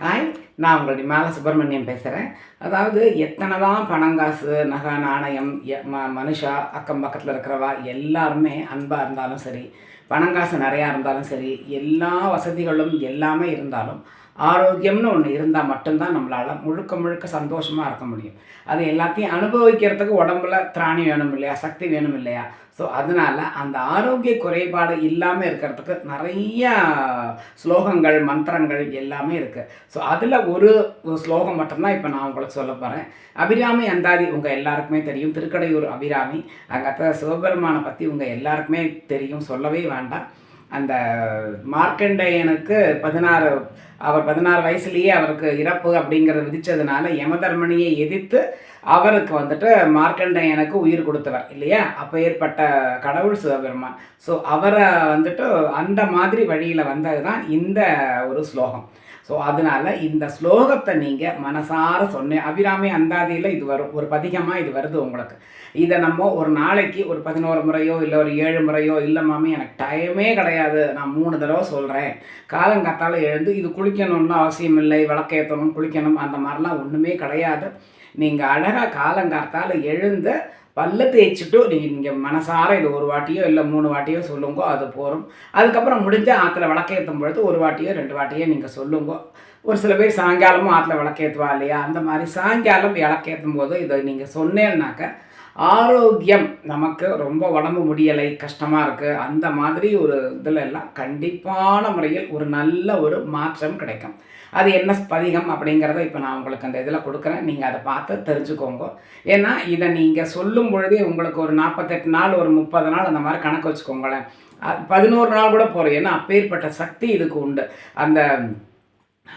Hi நான் உங்களுடைய மேலே சுப்பிரமணியம் பேசுகிறேன் அதாவது எத்தனை தான் பணம் காசு நகை நாணயம் எ- ம மனுஷா அக்கம் பக்கத்தில் இருக்கிறவா எல்லாருமே அன்பாக இருந்தாலும் சரி பணம் காசு நிறையா இருந்தாலும் சரி எல்லா வசதிகளும் எல்லாமே இருந்தாலும் ஆரோக்கியம்னு ஒன்று இருந்தால் மட்டும்தான் நம்மளால் முழுக்க முழுக்க சந்தோஷமாக இருக்க முடியும். அது எல்லாத்தையும் அனுபவிக்கிறதுக்கு உடம்புல திராணி வேணும் இல்லையா? சக்தி வேணும் இல்லையா? ஸோ அதனால் அந்த ஆரோக்கிய குறைபாடு இல்லாமல் இருக்கிறதுக்கு நிறைய ஸ்லோகங்கள் மந்திரங்கள் எல்லாமே இருக்குது ஸோ அதில் ஒரு ஸ்லோகம் மட்டும்தான் இப்போ நான் உங்களுக்கு சொல்ல போகிறேன் அபிராமி அந்தாதி உங்கள் எல்லாருக்குமே தெரியும். திருக்கடையூர் அபிராமி. அங்கே சிவபெருமானை பற்றி உங்கள் எல்லாருக்குமே தெரியும். சொல்லவே வேண்டாம். அந்த மார்க்கண்டேயனுக்கு பதினாறு அவர் பதினாறு வயசுலேயே அவருக்கு இறப்பு அப்படிங்கிறத விதித்ததுனால யமதர்மணியை எதிர்த்து அவருக்கு வந்துட்டு மார்க்கண்டேயனுக்கு உயிர் கொடுத்தவர் இல்லையா? அப்போ ஏற்பட்ட கடவுள் சிவபெருமான். ஸோ அவரை வந்துட்டு அந்த மாதிரி வழியில் வந்தது தான் இந்த ஒரு ஸ்லோகம். ஸோ அதனால இந்த ஸ்லோகத்தை நீங்கள் மனசார சொன்னேன் அபிராமி அந்தாதியில் இது வரும். ஒரு பதிகமாக இது வருது உங்களுக்கு. இதை நம்ம ஒரு நாளைக்கு ஒரு பதினோரு முறையோ இல்லை ஒரு ஏழு முறையோ இல்லை மாமி எனக்கு டைமே கிடையாது. நான் மூணு தடவை சொல்கிறேன் காலங்காத்தால எழுந்து இது குளிக்கணும்னு அவசியம் இல்லை. விளக்கேற்றணும் குளிக்கணும் அந்த மாதிரிலாம் ஒன்றுமே கிடையாது. நீங்கள் அழகாக காலங்காத்தால எழுந்து பல்ல தேய்ச்சிட்டு நீங்கள் நீங்கள் மனசார இது ஒரு வாட்டியோ இல்லை மூணு வாட்டியோ சொல்லுங்க அது போகிறோம் அதுக்கப்புறம் முடிஞ்ச ஆற்றுல விளக்கேற்றும் பொழுது ஒரு வாட்டியோ ரெண்டு வாட்டியோ நீங்கள் சொல்லுங்க. ஒரு சில பேர் சாயங்காலமும் ஆற்றுல விளக்கேற்றுவா இல்லையா? அந்த மாதிரி சாயங்காலம் விளக்கேற்றும் போது இதை நீங்கள் சொன்னேன்னாக்க ஆரோக்கியம். நமக்கு ரொம்ப உடம்பு முடியலை கஷ்டமாக இருக்குது அந்த மாதிரி ஒரு இதில் எல்லாம் கண்டிப்பான முறையில் ஒரு நல்ல ஒரு மாற்றம் கிடைக்கும். அது என்ன பதிகம் அப்படிங்கிறத இப்போ நான் உங்களுக்கு அந்த இதில் கொடுக்குறேன். நீங்கள் அதை பார்த்து தெரிஞ்சுக்கோங்க. ஏன்னா இதை நீங்கள் சொல்லும் பொழுதே உங்களுக்கு ஒரு நாற்பத்தெட்டு நாள் ஒரு முப்பது நாள் அந்த மாதிரி கணக்கு வச்சுக்கோங்களேன். பதினோரு நாள் கூட போகிறோம் ஏன்னா அப்பேற்பட்ட சக்தி இதுக்கு உண்டு. அந்த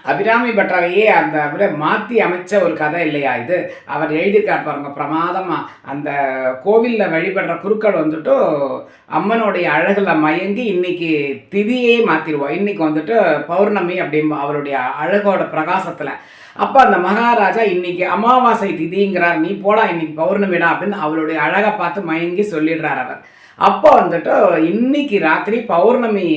அபிராமி பட்டரையே அந்த அவரை மாற்றி அமைச்ச ஒரு கதை இல்லையா இது? அவர் எழுதியிருக்கார் பாருங்க பிரமாதமாக அந்த கோவிலில் வழிபடுற குருக்கள் வந்துட்டு அம்மனுடைய அழகில் மயங்கி இன்னைக்கு திதியே மாற்றிடுவோம் இன்னைக்கு வந்துட்டு பௌர்ணமி அப்படிம்பா அவருடைய அழகோட பிரகாசத்தில். அப்போ அந்த மகாராஜா இன்னைக்கு அமாவாசை திதிங்கிறார் நீ போடா இன்னைக்கு பௌர்ணமிடா அப்படின்னு அவருடைய அழகை பார்த்து மயங்கி சொல்லிடுறார் அவர். அப்போ வந்துட்டு இன்னைக்கு ராத்திரி பௌர்ணமி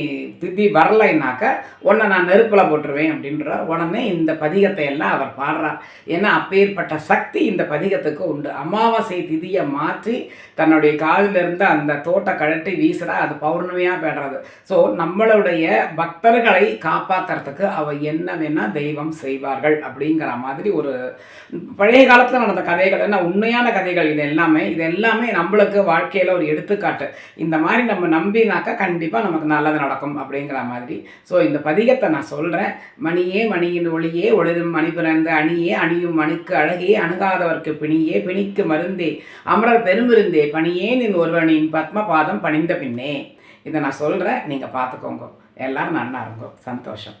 திதி வரலைனாக்க உன்னை நான் நெருப்பில் போட்டுருவேன் அப்படின்றார் உடனே இந்த பதிகத்தை எல்லாம் அவர் பாடுறார். ஏன்னா அப்பேற்பட்ட சக்தி இந்த பதிகத்துக்கு உண்டு. அமாவாசை திதியை மாற்றி தன்னுடைய காதில் இருந்து அந்த தோட்ட கழட்டி வீசுறா அது பௌர்ணமியாக பேடுறது. ஸோ நம்மளுடைய பக்தர்களை காப்பாற்றுறதுக்கு அவ என்ன வேணால் தெய்வம் செய்வார்கள் அப்படிங்கிற மாதிரி ஒரு பழைய காலத்தில் நடந்த கதைகள் என்ன உண்மையான கதைகள் இது எல்லாமே இது எல்லாமே நம்மளுக்கு வாழ்க்கையில் ஒரு எடுத்துக்காட்டு. இந்த மாதிரி நம்ம நம்பினாக்கா கண்டிப்பாக நமக்கு நல்லது நடக்கும் அப்படிங்கிற மாதிரி. ஸோ இந்த பதிகத்தை நான் சொல்கிறேன் மணியே மணியின் ஒளியே ஒளிரும் மணி பிறந்த அணியே அணியும் மணிக்கு அழகே அணுகாதவர்க்கு பிணியே பிணிக்கு மருந்தே அமரர் பெருமிருந்தே பணியே நின் ஒருவனின் பத்ம பாதம் பணிந்த பின்னே. இதை நான் சொல்கிறேன் நீங்கள் பார்த்துக்கோங்க. எல்லாரும் நல்லா இருக்கும் சந்தோஷம்.